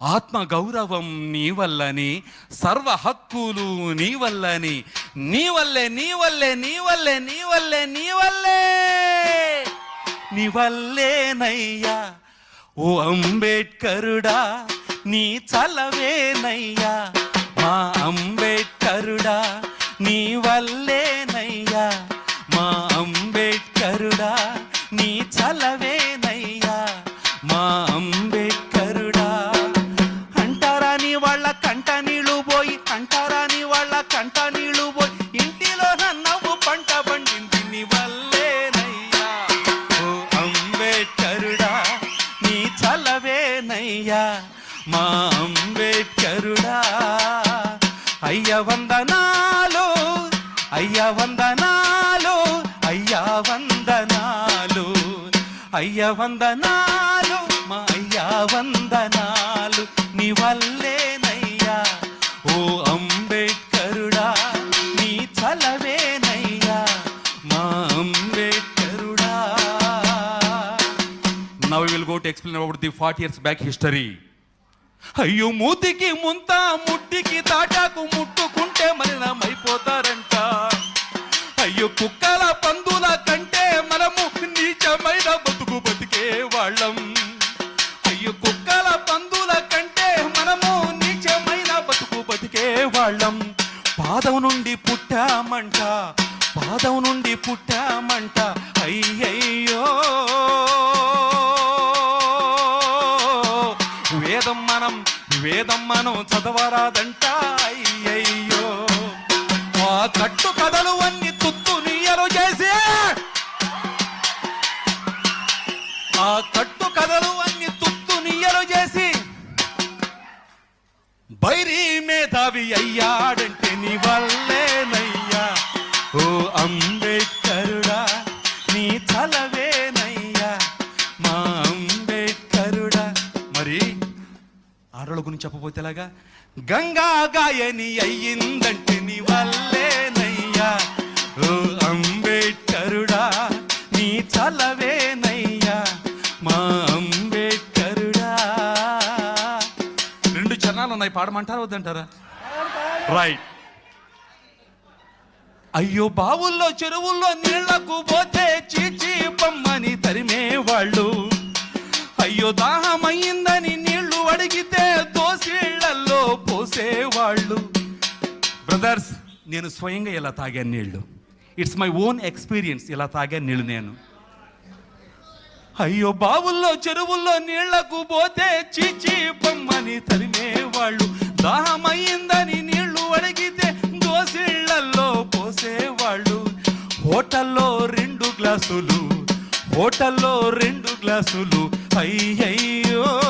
ఆత్మ గౌరవం నీ వల్లని సర్వ హక్కులు నీ వల్లని నీ వల్లే నీ వల్లే నీ వల్లే నీ వల్లే నీ వల్లే! నీ వల్లేనయ్యా ఓ అంబేడ్కరుడా నీ చలవేనయ్యా మా అంబేడ్కరుడా నీ వల్లేనయ్యా మా అంబేడ్కరుడా నీ చలవే కంట నీళ్ళు పోయి ఇంటిలో నవ్వు పంట పండింది నీ వల్లేనయ్యా. ఓ అంబేడ్కరుడా నీ చలవేనయ్యా. మా అంబేడ్కరుడా అయ్య వందనాలు అయ్య వందనాలు అయ్యా వందనాలు అయ్య వందనాలు మా అయ్యా వందనాలు నీ వల్ల Now explain about the 40 years back history. అయ్యో మూతికి ముంత ముట్టికి తాటాకు ముట్టుకుంటే మలినమైపోతారంట. అయ్యో కుక్కల పందుల కంటే మనము నీచమైన బతుకు బతికే వాళ్ళం. అయ్యో కుక్కల పందుల కంటే మనము నీచమైన బతుకు బతికే వాళ్ళం. పాదం నుండి పుట్టామంట పాదం నుండి పుట్టామంట. అయ్యయ్యో. వేదం మనం చదవరాదంట అయ్యయ్యో. ఆ కట్టు కథలు అన్ని తుత్తు నీయలు చేసి. ఆ కట్టు కథలు అన్ని తుత్తు నీయలు చేసి బైరీ మేధావి అయ్యాడంటే ఆడల గురించి చెప్పబోతే ఎలాగా? గంగా గాయని అయ్యిందంటే నీ వల్లేనయ్యా ఓ అంబేడ్కరుడా నీ చలవేనయ్యా మా అంబేడ్కరుడా. రెండు చరణాలు ఉన్నాయి పాడమంటారా వద్దంటారా? రైట్ అయ్యో బావుల్లో చెరువుల్లో నీళ్ళకు పోతే చీచి పమ్మని తరిమే వాళ్ళు అయ్యో దాహమయ్యిందని నీళ్ళు అడిగితే దోసిళ్ళల్లో పోసేవాళ్ళు. బ్రదర్స్ నేను స్వయంగా ఇలా తాగాను నీళ్ళు. ఇట్స్ మై ఓన్ ఎక్స్పీరియన్స్ ఇలా తాగాను నీళ్ళు నేను. అయ్యో బావుల్లో చెరువుల్లో నీళ్ళకు పోతే చీచి పమ్మని తరిమేవాళ్ళు. దాహమయ్యిందని నీళ్ళు అడిగితే దోసిళ్ళల్లో పోసేవాళ్ళు. హోటల్లో రెండు గ్లాసులు హోటల్లో రెండు గ్లాసులు. అయ్యయ్యో.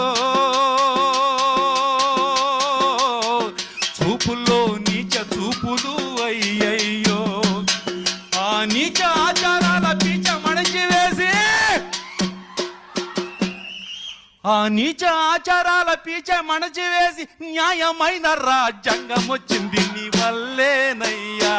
నీచ ఆచారాల పీచ మణచి వేసి న్యాయమైన రాజ్యాంగం వచ్చింది నీ వల్లేనయ్యా.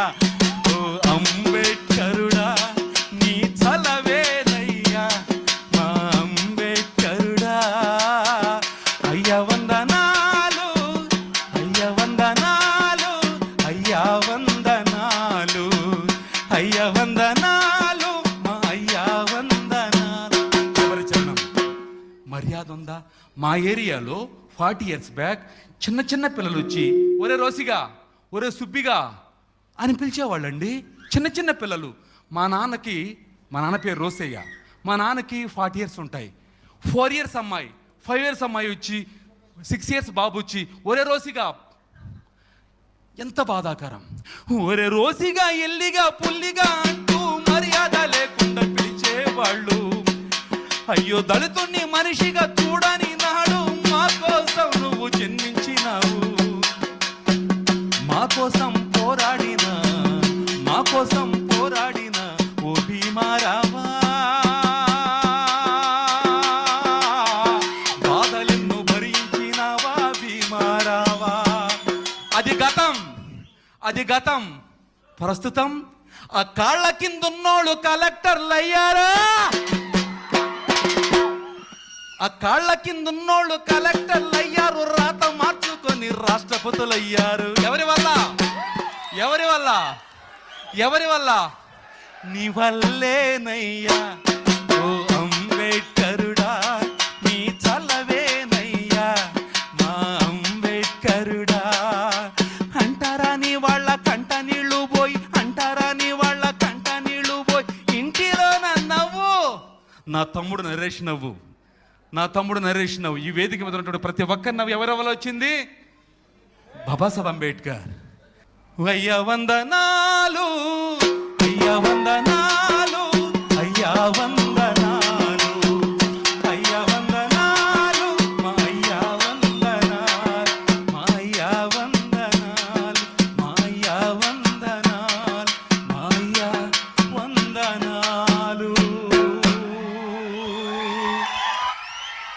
మర్యాద ఉందా? మా ఏరియాలో ఫార్టీ ఇయర్స్ బ్యాక్ చిన్న చిన్న పిల్లలు వచ్చి ఒరే రోసిగా ఒరే సుబ్బిగా అని పిలిచేవాళ్ళండి. చిన్న చిన్న పిల్లలు. మా నాన్నకి మా నాన్న పేరు రోసయ్య. మా నాన్నకి ఫార్టీ ఇయర్స్ ఉంటాయి. ఫోర్ ఇయర్స్ అమ్మాయి ఫైవ్ ఇయర్స్ అమ్మాయి వచ్చి సిక్స్ ఇయర్స్ బాబు వచ్చి ఒరే రోసిగా ఎంత బాధాకరం. ఒరే రోసిగా ఎల్లిగా పుల్లిగా అంటూ మర్యాద లేకుండా పిలిచేవాళ్ళు. అయ్యో దళితుణ్ణి మనిషిగా చూడని నాడు మా కోసం నువ్వు జన్మించినావు. మా కోసం పోరాడిన మా కోసం పోరాడిన ఓ భీమారావా బాధలను భరించినావా భీమారావా. అది గతం అది గతం. ప్రస్తుతం ఆ కాళ్ళ కిందున్నోళ్ళు కలెక్టర్లు అయ్యారా ఆ కాళ్ళ కింద ఉన్నోళ్ళు కలెక్టర్లు అయ్యారు రాత మార్చుకొని రాష్ట్రపతులు అయ్యారు ఎవరి వల్ల? ఎవరి వల్ల? ఎవరి వల్ల? నీ వల్లేనయ్యా ఓ అంబేడ్కరుడా నీ చల్లవేనయ్యా మా అంబేడ్కరుడా. అంటారా నీ వాళ్ళ కంట నీళ్ళు పోయి అంటారా నీ వాళ్ళ కంట నీళ్ళు పోయి ఇంటిలో నా నవ్వు నా తమ్ముడు నరేష్ నవ్వు. నా తమ్ముడు నరేష్ నవ్వు. ఈ వేదిక మీద ఉన్నటువంటి ప్రతి ఒక్కరి నవ్వు ఎవరెవరు వచ్చింది? బాబాసాహెబ్ అంబేద్కర్. వయ్య వందనా